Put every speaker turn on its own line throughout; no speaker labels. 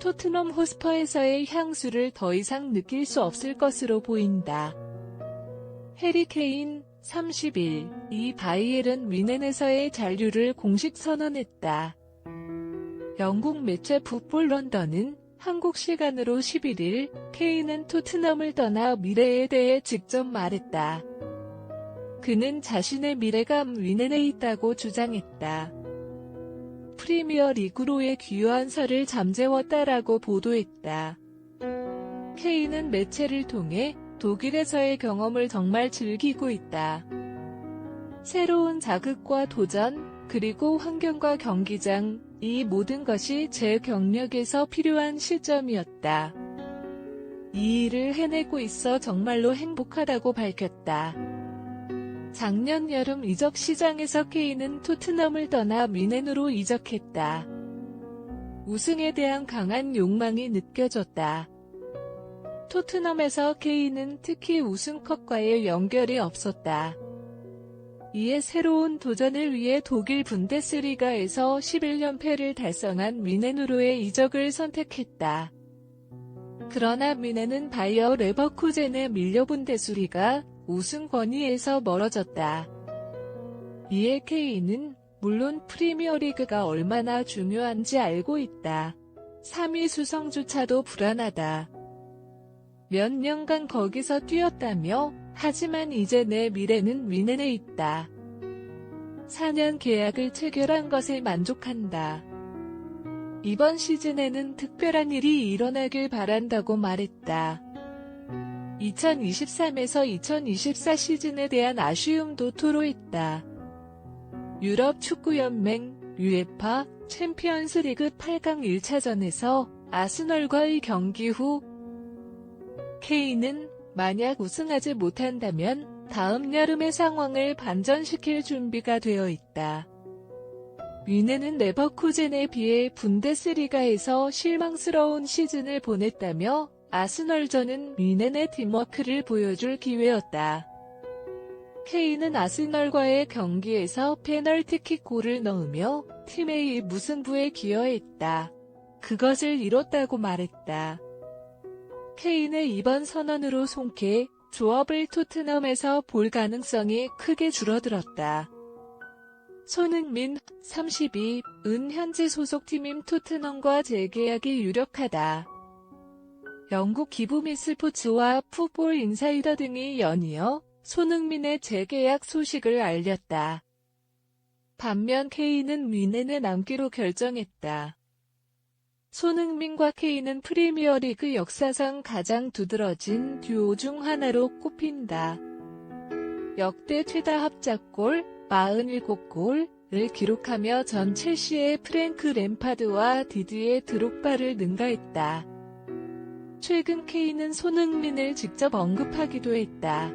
토트넘 호스퍼에서의 향수를 더 이상 느낄 수 없을 것으로 보인다. 해리 케인 30일 이 바이엘은 위넨에서의 잔류를 공식 선언했다. 영국 매체 풋볼 런던은 한국 시간으로 11일 케인은 토트넘을 떠나 미래에 대해 직접 말했다. 그는 자신의 미래가 위넨에 있다고 주장했다. 프리미어 리그로의 귀환설을 잠재웠다라고 보도했다. 케인은 매체를 통해 독일에서의 경험을 정말 즐기고 있다. 새로운 자극과 도전, 그리고 환경과 경기장, 이 모든 것이 제 경력에서 필요한 시점이었다. 이 일을 해내고 있어 정말로 행복하다고 밝혔다. 작년 여름 이적 시장에서 케인은 토트넘을 떠나 미넨으로 이적했다. 우승에 대한 강한 욕망이 느껴졌다. 토트넘에서 케인은 특히 우승컵과의 연결이 없었다. 이에 새로운 도전을 위해 독일 분데스리가에서 11연패를 달성한 미넨으로의 이적을 선택했다. 그러나 미넨은 바이어 레버쿠젠에 밀려 분데스리가 우승 권위에서 멀어졌다. 이에 케인은 물론 프리미어리그가 얼마나 중요한지 알고 있다. 3위 수성조차도 불안하다. 몇 년간 거기서 뛰었다며 하지만 이제 내 미래는 위넨에 있다. 4년 계약을 체결한 것에 만족한다. 이번 시즌에는 특별한 일이 일어나길 바란다고 말했다. 2023에서 2024 시즌에 대한 아쉬움도 토로했다. 유럽 축구연맹 UEFA 챔피언스 리그 8강 1차전에서 아스널과의 경기 후 케인은 만약 우승하지 못한다면 다음 여름의 상황을 반전시킬 준비가 되어 있다. 위네는 레버쿠젠에 비해 분데스리가에서 실망스러운 시즌을 보냈다며 아스널전은 위넨의 팀워크를 보여줄 기회였다. 케인은 아스널과의 경기에서 페널티킥 골을 넣으며 팀의 무승부에 기여했다. 그것을 이뤘다고 말했다. 케인의 이번 선언으로 송케 조업을 토트넘에서 볼 가능성이 크게 줄어들었다. 손흥민 32 은 현지 소속팀인 토트넘과 재계약이 유력하다. 영국 기부 및 스포츠와 풋볼 인사이더 등이 연이어 손흥민의 재계약 소식을 알렸다. 반면 케인은 위넨에 남기로 결정했다. 손흥민과 케인은 프리미어리그 역사상 가장 두드러진 듀오 중 하나로 꼽힌다. 역대 최다 합작골 47골을 기록하며 전 첼시의 프랭크 램파드와 디디에 드록바를 능가했다. 최근 케인은 손흥민을 직접 언급하기도 했다.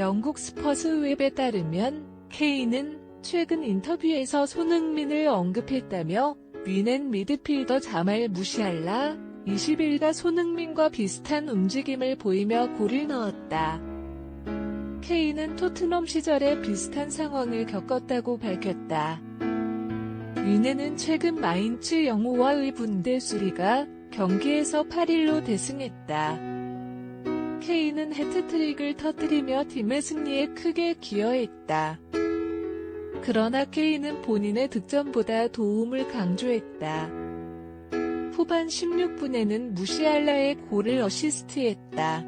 영국 스퍼스 웹에 따르면 케인은 최근 인터뷰에서 손흥민을 언급했다며 위넨 미드필더 자말 무시할라 20일가 손흥민과 비슷한 움직임을 보이며 골을 넣었다. 케인은 토트넘 시절에 비슷한 상황을 겪었다고 밝혔다. 위넨은 최근 마인츠 영호와 의 분데수리가 경기에서 8일로 대승했다. 케인은 해트트릭을 터뜨리며 팀의 승리에 크게 기여했다. 그러나 케인은 본인의 득점보다 도움을 강조했다. 후반 16분에는 무시알라의 골을 어시스트했다.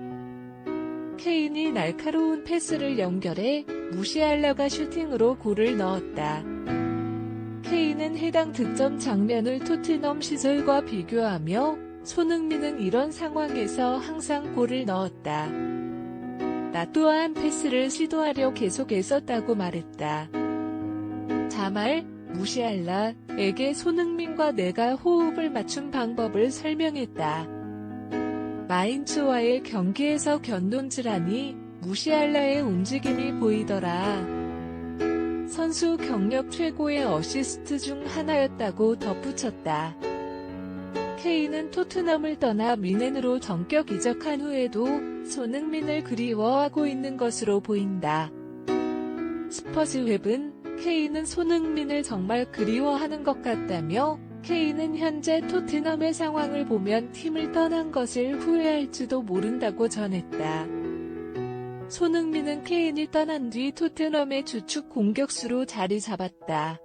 케인이 날카로운 패스를 연결해 무시알라가 슈팅으로 골을 넣었다. 케인은 해당 득점 장면을 토트넘 시절과 비교하며 손흥민은 이런 상황에서 항상 골을 넣었다. 나 또한 패스를 시도하려 계속했었다고 말했다. 자말 무시알라에게 손흥민과 내가 호흡을 맞춘 방법을 설명했다. 마인츠와의 경기에서 견돈질하니 무시알라의 움직임이 보이더라. 선수 경력 최고의 어시스트 중 하나였다고 덧붙였다. 케인은 토트넘을 떠나 미넨으로 전격 이적한 후에도 손흥민을 그리워하고 있는 것으로 보인다. 스퍼스 웹은 케인은 손흥민을 정말 그리워하는 것 같다며 케인은 현재 토트넘의 상황을 보면 팀을 떠난 것을 후회할지도 모른다고 전했다. 손흥민은 케인이 떠난 뒤 토트넘의 주축 공격수로 자리 잡았다.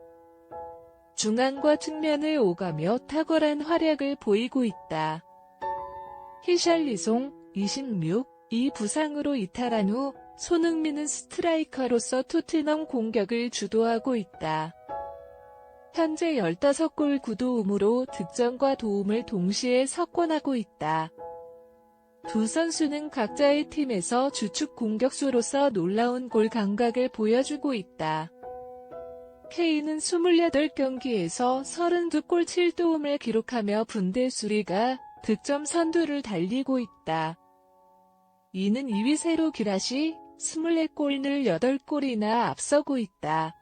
중앙과 측면을 오가며 탁월한 활약을 보이고 있다. 히샬리송 26, 이 부상으로 이탈한 후 손흥민은 스트라이커로서 토트넘 공격을 주도하고 있다. 현재 15골 9도움으로 득점과 도움을 동시에 석권하고 있다. 두 선수는 각자의 팀에서 주축 공격수로서 놀라운 골 감각을 보여주고 있다. 케인은 28경기에서 32골 7도움을 기록하며 분데스리가 득점 선두를 달리고 있다. 이는 2위 세로 기라시 24골을 8골이나 앞서고 있다.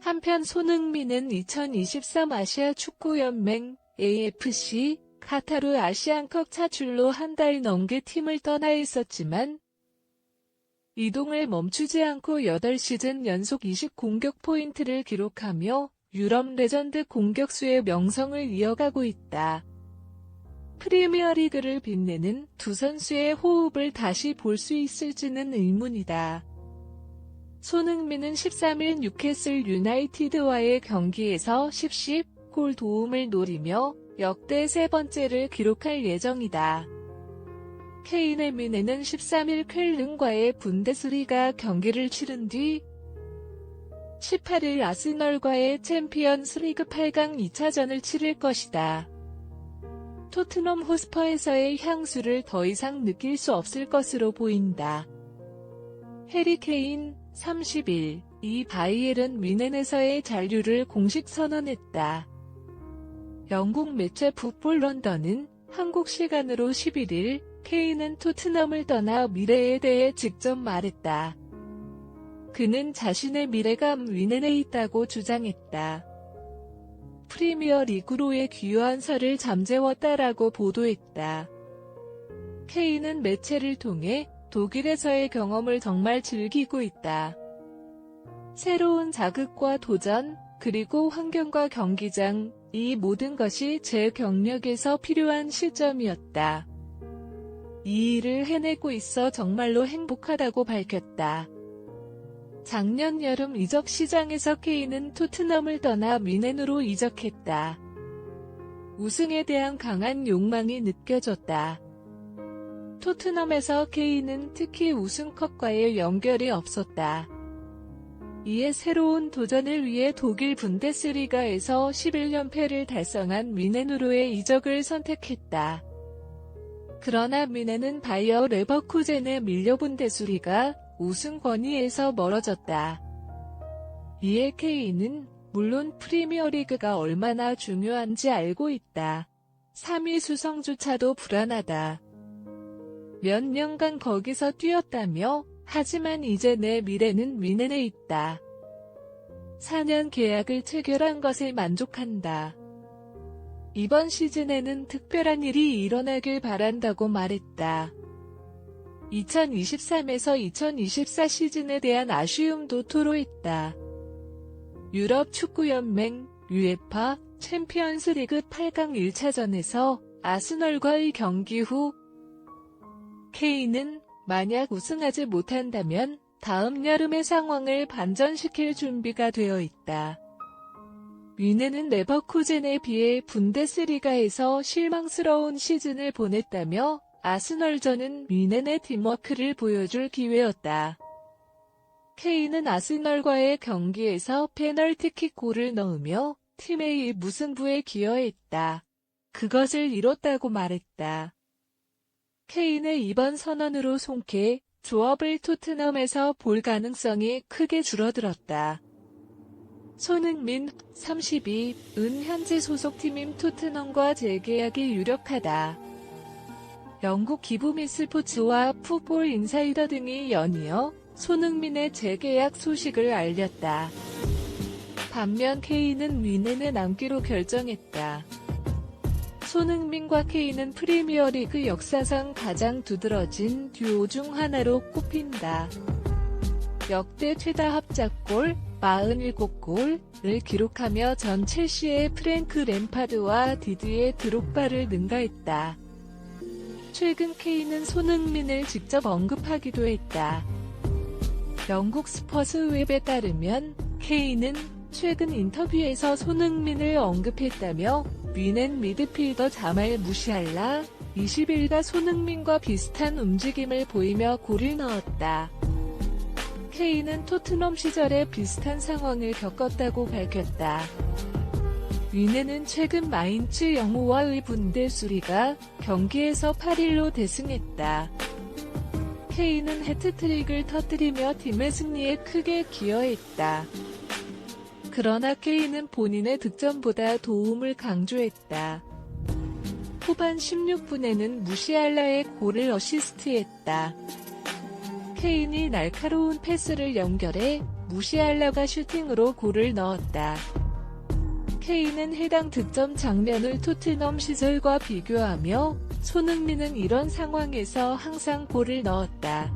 한편 손흥민은 2023 아시아 축구연맹 AFC 카타르 아시안컵 차출로 한 달 넘게 팀을 떠나 있었지만 이동을 멈추지 않고 8시즌 연속 20 공격 포인트를 기록하며 유럽 레전드 공격수의 명성을 이어가고 있다. 프리미어리그를 빛내는 두 선수의 호흡을 다시 볼 수 있을지는 의문이다. 손흥민은 13일 뉴캐슬 유나이티드와의 경기에서 10, 10 골 도움을 노리며 역대 세 번째를 기록할 예정이다. 케인의 미네는 13일 쾰른과의 분데스리가 경기를 치른 뒤 18일 아스널과의 챔피언스 리그 8강 2차전을 치를 것이다. 토트넘 호스퍼에서의 향수를 더 이상 느낄 수 없을 것으로 보인다. 해리 케인 30일 이 바이엘은 위넨에서의 잔류를 공식 선언했다. 영국 매체 풋볼 런던은 한국 시간으로 11일 케인은 토트넘을 떠나 미래에 대해 직접 말했다. 그는 자신의 미래가 위넨에 있다고 주장했다. 프리미어 리그로의 귀환설을 잠재웠다라고 보도했다. 케인은 매체를 통해 독일에서의 경험을 정말 즐기고 있다. 새로운 자극과 도전, 그리고 환경과 경기장, 이 모든 것이 제 경력에서 필요한 시점이었다. 이 일을 해내고 있어 정말로 행복하다고 밝혔다. 작년 여름 이적 시장에서 케인은 토트넘을 떠나 미넨으로 이적했다. 우승에 대한 강한 욕망이 느껴졌다. 토트넘에서 케인은 특히 우승컵과의 연결이 없었다. 이에 새로운 도전을 위해 독일 분데스리가에서 11연패를 달성한 미넨으로의 이적을 선택했다. 그러나 미넨은 바이어 레버쿠젠에 밀려 분데스리가 우승 권위에서 멀어졌다. 이에 케인은 물론 프리미어리그가 얼마나 중요한지 알고 있다. 3위 수성조차도 불안하다. 몇 년간 거기서 뛰었다며 하지만 이제 내 미래는 미넨에 있다. 4년 계약을 체결한 것에 만족한다. 이번 시즌에는 특별한 일이 일어나길 바란다고 말했다. 2023에서 2024 시즌에 대한 아쉬움도 토로했다. 유럽 축구연맹 UEFA 챔피언스 리그 8강 1차전에서 아스널과의 경기 후 케인은 만약 우승하지 못한다면 다음 여름의 상황을 반전시킬 준비가 되어 있다. 위네는 레버쿠젠에 비해 분데스리가에서 실망스러운 시즌을 보냈다며 아스널전은 위넨의 팀워크를 보여줄 기회였다. 케인은 아스널과의 경기에서 페널티킥 골을 넣으며 팀의 무승부에 기여했다. 그것을 이뤘다고 말했다. 케인의 이번 선언으로 송케 조업을 토트넘에서 볼 가능성이 크게 줄어들었다. 손흥민 32은 현재 소속팀인 토트넘과 재계약이 유력하다. 영국 기부미 스포츠와 풋볼 인사이더 등이 연이어 손흥민의 재계약 소식을 알렸다. 반면 케인은 위넨에 남기로 결정했다. 손흥민과 케인은 프리미어리그 역사상 가장 두드러진 듀오 중 하나로 꼽힌다. 역대 최다 합작골 47골을 기록하며 전 첼시의 프랭크 램파드와 디디에 드록바를 능가했다. 최근 케인은 손흥민을 직접 언급하기도 했다. 영국 스퍼스 웹에 따르면 케인은 최근 인터뷰에서 손흥민을 언급했다며 위넨 미드필더 자말 무시할라 20일가 손흥민과 비슷한 움직임을 보이며 골을 넣었다. 케인은 토트넘 시절에 비슷한 상황을 겪었다고 밝혔다. 위네는 최근 마인츠 영호와의 분데수리가 경기에서 8일로 대승했다. 케인은 해트트릭을 터뜨리며 팀의 승리에 크게 기여했다. 그러나 케인은 본인의 득점보다 도움을 강조했다. 후반 16분에는 무시알라의 골을 어시스트했다. 케인이 날카로운 패스를 연결해 무시알라가 슈팅으로 골을 넣었다. 케인은 해당 득점 장면을 토트넘 시절과 비교하며 손흥민은 이런 상황에서 항상 골을 넣었다.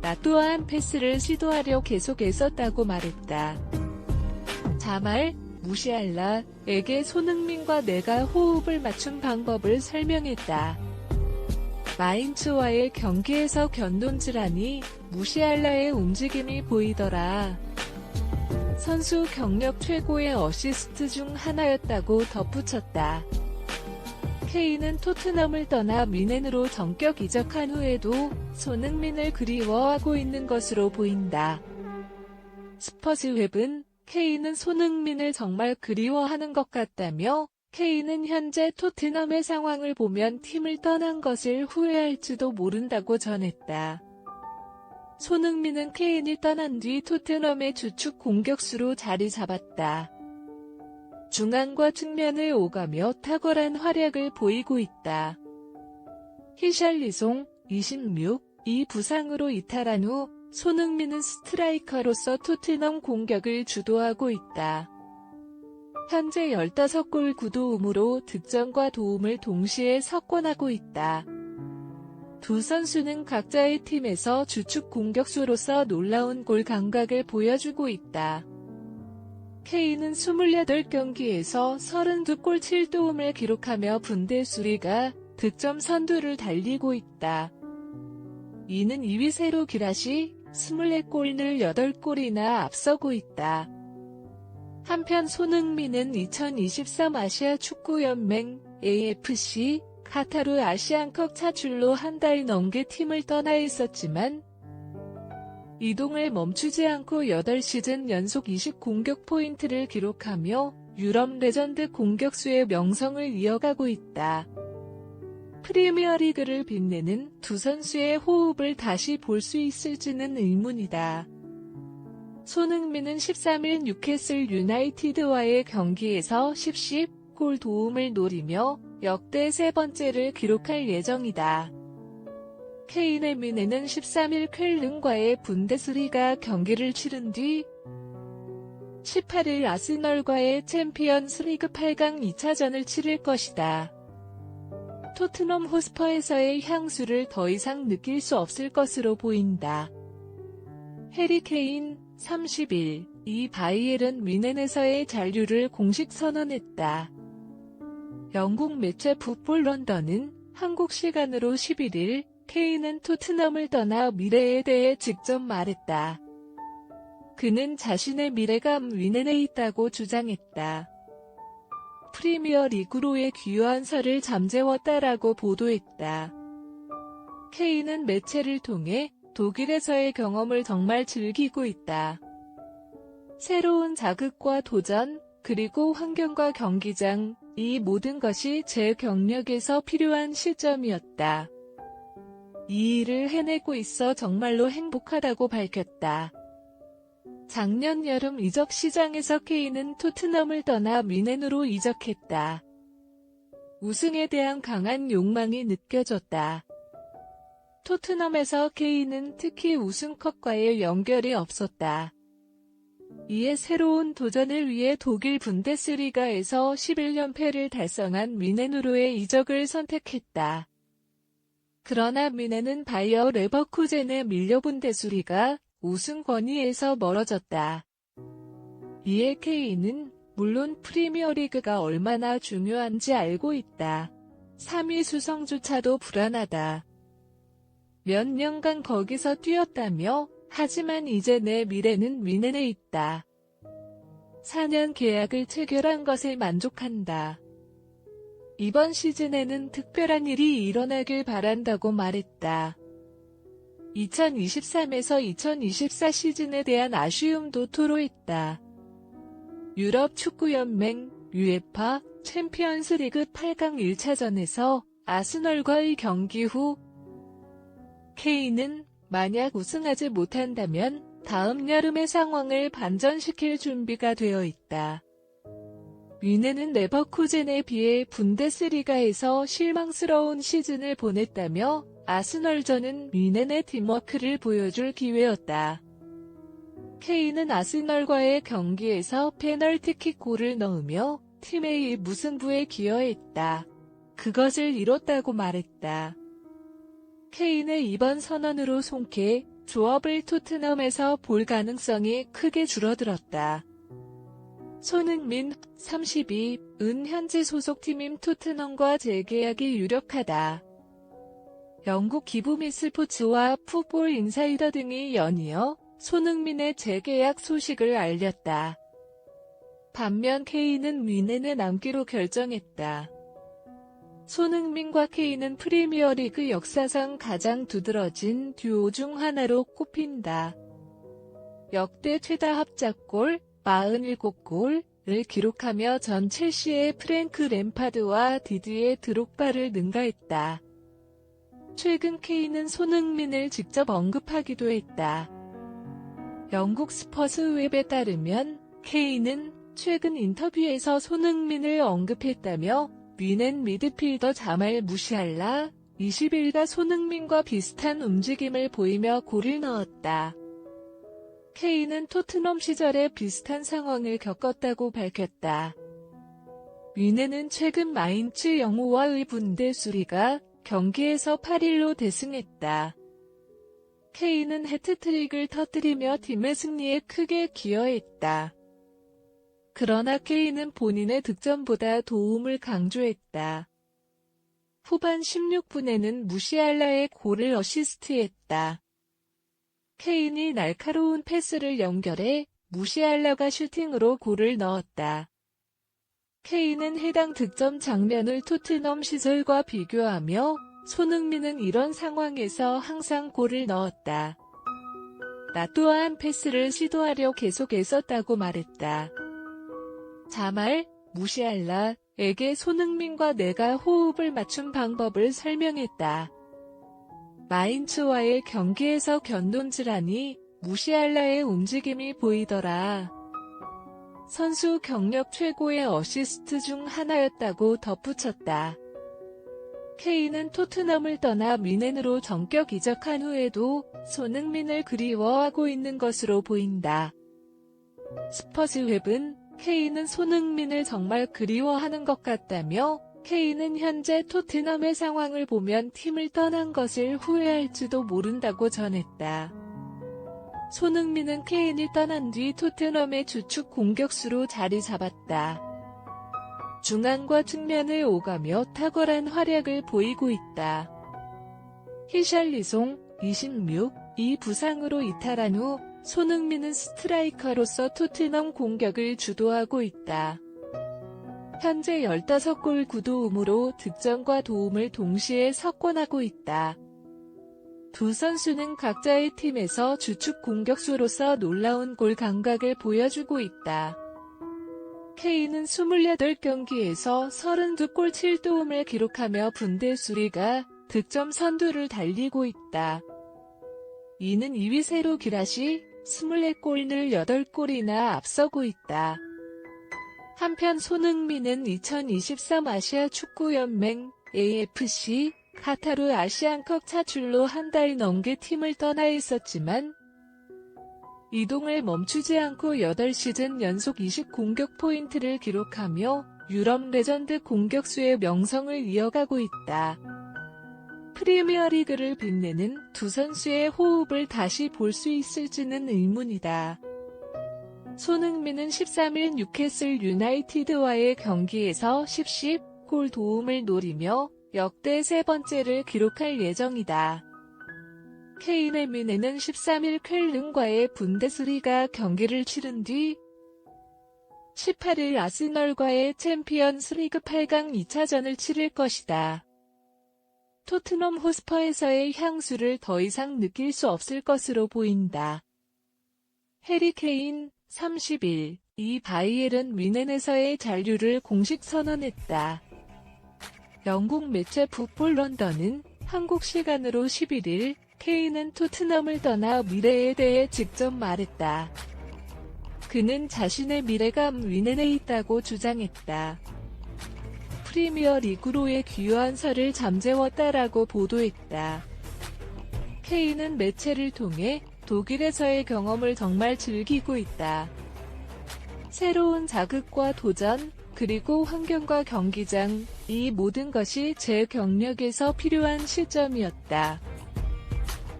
나 또한 패스를 시도하려 계속 애썼다고 말했다. 자말, 무시알라에게 손흥민과 내가 호흡을 맞춘 방법을 설명했다. 마인츠와의 경기에서 견돈질하니 무시알라의 움직임이 보이더라. 선수 경력 최고의 어시스트 중 하나였다고 덧붙였다. 케인은 토트넘을 떠나 미넨으로 전격 이적한 후에도 손흥민을 그리워하고 있는 것으로 보인다. 스퍼즈 웹은 케인은 손흥민을 정말 그리워하는 것 같다며 케인은 현재 토트넘의 상황을 보면 팀을 떠난 것을 후회할지도 모른다고 전했다. 손흥민은 케인이 떠난 뒤 토트넘의 주축 공격수로 자리 잡았다. 중앙과 측면을 오가며 탁월한 활약을 보이고 있다. 히샬리송 26, 이 부상으로 이탈한 후 손흥민은 스트라이커로서 토트넘 공격을 주도하고 있다. 현재 15골 9도움으로 득점과 도움을 동시에 석권하고 있다. 두 선수는 각자의 팀에서 주축 공격수로서 놀라운 골 감각을 보여주고 있다. 케인은 28경기에서 32골 7도움을 기록하며 분데수리가 득점 선두를 달리고 있다. 이는 2위 세로 기라시 24골을 8골이나 앞서고 있다. 한편 손흥민은 2023 아시아 축구연맹 AFC 카타르 아시안컵 차출로 한 달 넘게 팀을 떠나 있었지만 이동을 멈추지 않고 8시즌 연속 20 공격 포인트를 기록하며 유럽 레전드 공격수의 명성을 이어가고 있다. 프리미어리그를 빛내는 두 선수의 호흡을 다시 볼 수 있을지는 의문이다. 손흥민은 13일 뉴캐슬 유나이티드와의 경기에서 10시 골 도움을 노리며 역대 세 번째를 기록할 예정이다. 케인의 미네는 13일 쾰른과의 분데스리가 경기를 치른 뒤 18일 아스널과의 챔피언스 리그 8강 2차전을 치를 것이다. 토트넘 호스퍼에서의 향수를 더 이상 느낄 수 없을 것으로 보인다. 해리 케인 30일 이 바이엘은 위넨에서의 잔류를 공식 선언했다. 영국 매체 풋볼 런던은 한국 시간으로 11일 케인은 토트넘을 떠나 미래에 대해 직접 말했다. 그는 자신의 미래가 위넨에 있다고 주장했다. 프리미어 리그로의 귀환설을 잠재웠다라고 보도했다. 케인은 매체를 통해 독일에서의 경험을 정말 즐기고 있다. 새로운 자극과 도전, 그리고 환경과 경기장, 이 모든 것이 제 경력에서 필요한 시점이었다. 이 일을 해내고 있어 정말로 행복하다고 밝혔다. 작년 여름 이적 시장에서 케인은 토트넘을 떠나 미넨으로 이적했다. 우승에 대한 강한 욕망이 느껴졌다. 토트넘에서 케인은 특히 우승컵과의 연결이 없었다. 이에 새로운 도전을 위해 독일 분데스리가에서 11연패를 달성한 미넨으로의 이적을 선택했다. 그러나 미넨은 바이어 레버쿠젠에 밀려본 데수리가 우승 권위에서 멀어졌다. 이에 케인은 물론 프리미어리그가 얼마나 중요한지 알고 있다. 3위 수성조차도 불안하다. 몇 년간 거기서 뛰었다며 하지만 이제 내 미래는 위넨에 있다. 4년 계약을 체결한 것에 만족한다. 이번 시즌에는 특별한 일이 일어나길 바란다고 말했다. 2023에서 2024 시즌에 대한 아쉬움도 토로했다. 유럽 축구연맹 UEFA 챔피언스 리그 8강 1차전에서 아스널과의 경기 후 케인은 만약 우승하지 못한다면 다음 여름의 상황을 반전시킬 준비가 되어 있다. 위네는 레버쿠젠에 비해 분데스리가에서 실망스러운 시즌을 보냈다며 아스널전은 위넨의 팀워크를 보여줄 기회였다. 케인은 아스널과의 경기에서 페널티킥 골을 넣으며 팀의 무승부에 기여했다. 그것을 이뤘다고 말했다. 케인의 이번 선언으로 송케 조업을 토트넘에서 볼 가능성이 크게 줄어들었다. 손흥민 32 은 현재 소속팀인 토트넘과 재계약이 유력하다. 영국 기부미 스포츠와 풋볼 인사이더 등이 연이어 손흥민의 재계약 소식을 알렸다. 반면 케인은 위넨에 남기로 결정했다. 손흥민과 케인은 프리미어리그 역사상 가장 두드러진 듀오 중 하나로 꼽힌다. 역대 최다 합작골 47골을 기록하며 전 첼시의 프랭크 램파드와 디디에 드록바를 능가했다. 최근 케인은 손흥민을 직접 언급하기도 했다. 영국 스퍼스 웹에 따르면 케인은 최근 인터뷰에서 손흥민을 언급했다며 위넨 미드필더 자말 무시할라 20일가 손흥민과 비슷한 움직임을 보이며 골을 넣었다. 케인은 토트넘 시절에 비슷한 상황을 겪었다고 밝혔다. 위넨은 최근 마인츠 영호와의 분데수리가 경기에서 8일로 대승했다. 케인은 해트트릭을 터뜨리며 팀의 승리에 크게 기여했다. 그러나 케인은 본인의 득점보다 도움을 강조했다. 후반 16분에는 무시알라의 골을 어시스트했다. 케인이 날카로운 패스를 연결해 무시알라가 슈팅으로 골을 넣었다. 케인은 해당 득점 장면을 토트넘 시절과 비교하며 손흥민은 이런 상황에서 항상 골을 넣었다. 나 또한 패스를 시도하려 계속 애썼다고 말했다. 자말, 무시알라에게 손흥민과 내가 호흡을 맞춘 방법을 설명했다. 마인츠와의 경기에서 견돈질하니 무시알라의 움직임이 보이더라. 선수 경력 최고의 어시스트 중 하나였다고 덧붙였다. 케인은 토트넘을 떠나 미넨으로 전격 이적한 후에도 손흥민을 그리워하고 있는 것으로 보인다. 스퍼즈 웹은 케인은 손흥민을 정말 그리워하는 것 같다며 케인은 현재 토트넘의 상황을 보면 팀을 떠난 것을 후회할지도 모른다고 전했다. 손흥민은 케인이 떠난 뒤 토트넘의 주축 공격수로 자리 잡았다. 중앙과 측면을 오가며 탁월한 활약을 보이고 있다. 히샬리송 26, 이 부상으로 이탈한 후 손흥민은 스트라이커로서 토트넘 공격을 주도하고 있다. 현재 15골 9도움으로 득점과 도움을 동시에 석권하고 있다. 두 선수는 각자의 팀에서 주축 공격수로서 놀라운 골 감각을 보여주고 있다. 케인은 28경기에서 32골 7도움을 기록하며 분데수리가 득점 선두를 달리고 있다. 이는 2위 세로 기라시 24골을 8골이나 앞서고 있다. 한편 손흥민은 2023 아시아 축구연맹 AFC 카타르 아시안컵 차출로 한 달 넘게 팀을 떠나 있었지만 이동을 멈추지 않고 8시즌 연속 20 공격 포인트를 기록하며 유럽 레전드 공격수의 명성을 이어가고 있다. 프리미어리그를 빛내는 두 선수의 호흡을 다시 볼 수 있을지는 의문이다. 손흥민은 13일 뉴캐슬 유나이티드와의 경기에서 10, 10 골 도움을 노리며 역대 세 번째를 기록할 예정이다. 케인의 미네는 13일 쾰른과의 분데스리가 경기를 치른 뒤 18일 아스널과의 챔피언스 리그 8강 2차전을 치를 것이다. 토트넘 호스퍼에서의 향수를 더 이상 느낄 수 없을 것으로 보인다. 해리 케인 30일 이 바이엘은 위넨에서의 잔류를 공식 선언했다. 영국 매체 풋볼 런던은 한국 시간으로 11일 케인은 토트넘을 떠나 미래에 대해 직접 말했다. 그는 자신의 미래가 위넨에 있다고 주장했다. 프리미어 리그로의 귀환설을 잠재웠다라고 보도했다. 케인은 매체를 통해 독일에서의 경험을 정말 즐기고 있다. 새로운 자극과 도전, 그리고 환경과 경기장, 이 모든 것이 제 경력에서 필요한 시점이었다.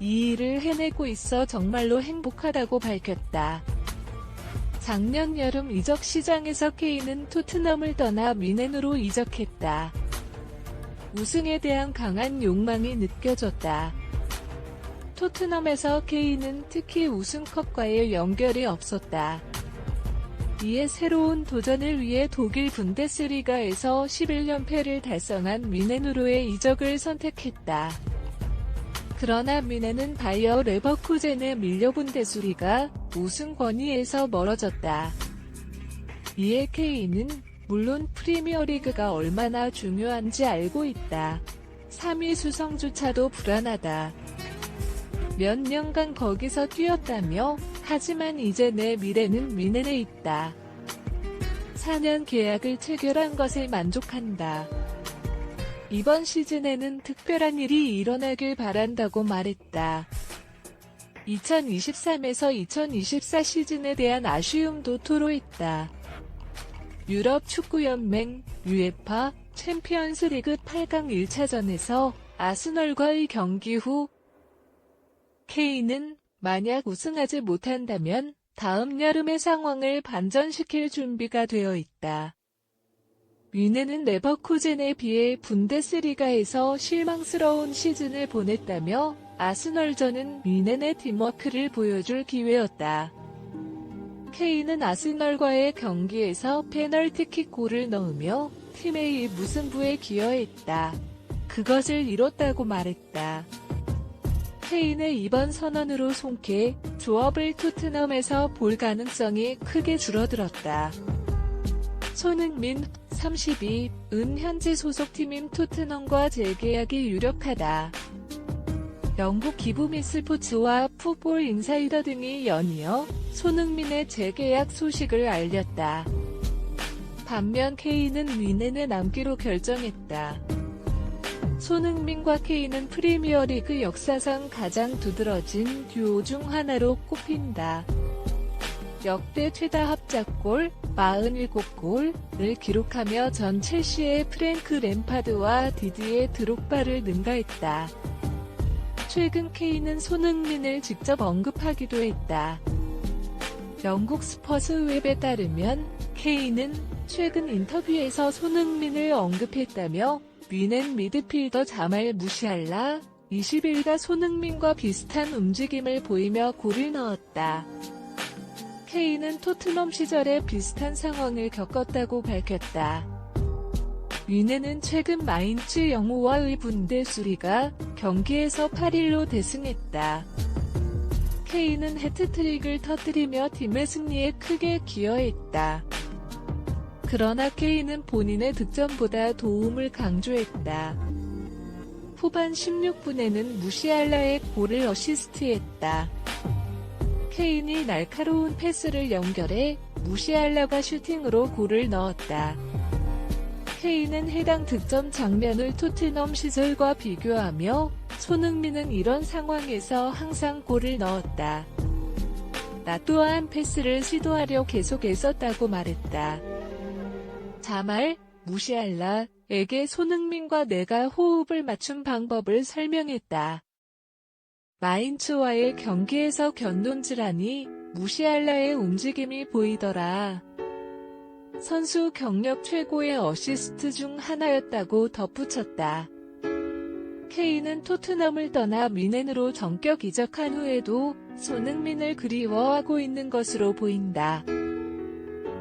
이 일을 해내고 있어 정말로 행복하다고 밝혔다. 작년 여름 이적 시장에서 케인은 토트넘을 떠나 미넨으로 이적했다. 우승에 대한 강한 욕망이 느껴졌다. 토트넘에서 케인은 특히 우승컵과의 연결이 없었다. 이에 새로운 도전을 위해 독일 분데스리가에서 11연패를 달성한 미넨으로의 이적을 선택했다. 그러나 미넨은 바이어 레버쿠젠에 밀려본 데수리가 우승 권위에서 멀어졌다. 이에 케인은 물론 프리미어리그가 얼마나 중요한지 알고 있다. 3위 수성조차도 불안하다. 몇 년간 거기서 뛰었다며 하지만 이제 내 미래는 미넨에 있다. 4년 계약을 체결한 것에 만족한다. 이번 시즌에는 특별한 일이 일어나길 바란다고 말했다. 2023에서 2024 시즌에 대한 아쉬움도 토로했다. 유럽 축구연맹 UEFA 챔피언스 리그 8강 1차전에서 아스널과의 경기 후 케인은 만약 우승하지 못한다면 다음 여름의 상황을 반전시킬 준비가 되어 있다. 위네는 레버쿠젠에 비해 분데스리가에서 실망스러운 시즌을 보냈다며 아스널전은 위넨의 팀워크를 보여줄 기회였다. 케인은 아스널과의 경기에서 페널티킥 골을 넣으며 팀의 무승부에 기여했다. 그것을 이뤘다고 말했다. 케인의 이번 선언으로 송케 조업을 토트넘에서 볼 가능성이 크게 줄어들었다. 손흥민 32은 현재 소속팀인 토트넘과 재계약이 유력하다. 영국 기부미 스포츠와 풋볼 인사이더 등이 연이어 손흥민의 재계약 소식을 알렸다. 반면 케인은 위넨에 남기로 결정했다. 손흥민과 케인은 프리미어리그 역사상 가장 두드러진 듀오 중 하나로 꼽힌다. 역대 최다 합작골 47골을 기록하며 전 첼시의 프랭크 램파드와 디디에 드록바를 능가했다. 최근 케인은 손흥민을 직접 언급하기도 했다. 영국 스퍼스 웹에 따르면 케인은 최근 인터뷰에서 손흥민을 언급했다며 위넨 미드필더 자말 무시할라 20일가 손흥민과 비슷한 움직임을 보이며 골을 넣었다. 케인은 토트넘 시절에 비슷한 상황을 겪었다고 밝혔다. 위넨은 최근 마인츠 영호와의 분데수리가 경기에서 8일로 대승했다. 케인은 해트트릭을 터뜨리며 팀의 승리에 크게 기여했다. 그러나 케인은 본인의 득점보다 도움을 강조했다. 후반 16분에는 무시알라의 골을 어시스트했다. 케인이 날카로운 패스를 연결해 무시알라가 슈팅으로 골을 넣었다. 케인은 해당 득점 장면을 토트넘 시절과 비교하며 손흥민은 이런 상황에서 항상 골을 넣었다. 나 또한 패스를 시도하려 계속 애썼다고 말했다. 자말, 무시알라에게 손흥민과 내가 호흡을 맞춘 방법을 설명했다. 마인츠와의 경기에서 견돈질하니 무시할라의 움직임이 보이더라. 선수 경력 최고의 어시스트 중 하나였다고 덧붙였다. 케인은 토트넘을 떠나 미넨으로 전격 이적한 후에도 손흥민을 그리워하고 있는 것으로 보인다.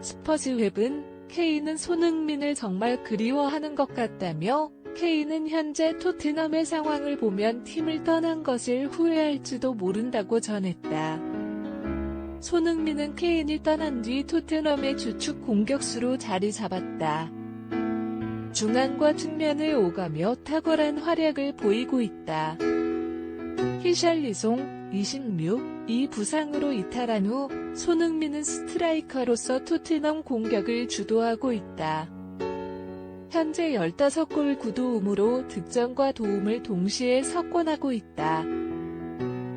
스퍼즈 웹은 케인은 손흥민을 정말 그리워하는 것 같다며 케인은 현재 토트넘의 상황을 보면 팀을 떠난 것을 후회할지도 모른다고 전했다. 손흥민은 케인이 떠난 뒤 토트넘의 주축 공격수로 자리 잡았다. 중앙과 측면을 오가며 탁월한 활약을 보이고 있다. 히샬리송 26, 이 부상으로 이탈한 후 손흥민은 스트라이커로서 토트넘 공격을 주도하고 있다. 현재 15골 9도움으로 득점과 도움을 동시에 석권하고 있다.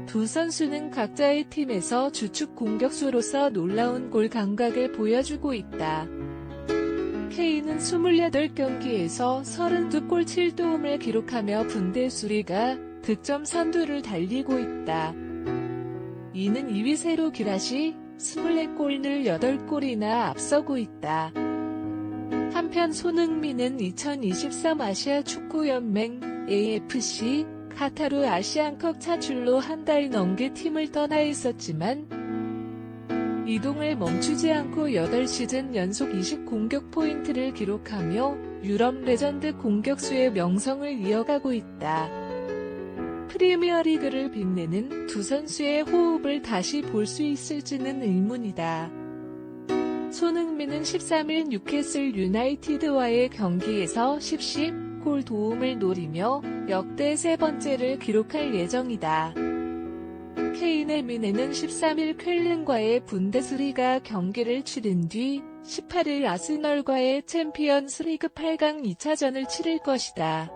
두 선수는 각자의 팀에서 주축 공격수로서 놀라운 골 감각을 보여주고 있다. 케인은 28경기에서 32골 7도움을 기록하며 분데스리가 득점 선두를 달리고 있다. 이는 2위 세로 기라시 24골을 8골이나 앞서고 있다. 한편 손흥민은 2023 아시아 축구연맹 AFC 카타르 아시안컵 차출로 한 달 넘게 팀을 떠나 있었지만 이동을 멈추지 않고 8시즌 연속 20 공격 포인트를 기록하며 유럽 레전드 공격수의 명성을 이어가고 있다. 프리미어리그를 빛내는 두 선수의 호흡을 다시 볼 수 있을지는 의문이다. 손흥민은 13일 뉴캐슬 유나이티드와의 경기에서 10, 10골 도움을 노리며 역대 세 번째를 기록할 예정이다. 케인의 미네는 13일 쾰른과의 분데스리가 경기를 치른 뒤 18일 아스널과의 챔피언스 리그 8강 2차전을 치를 것이다.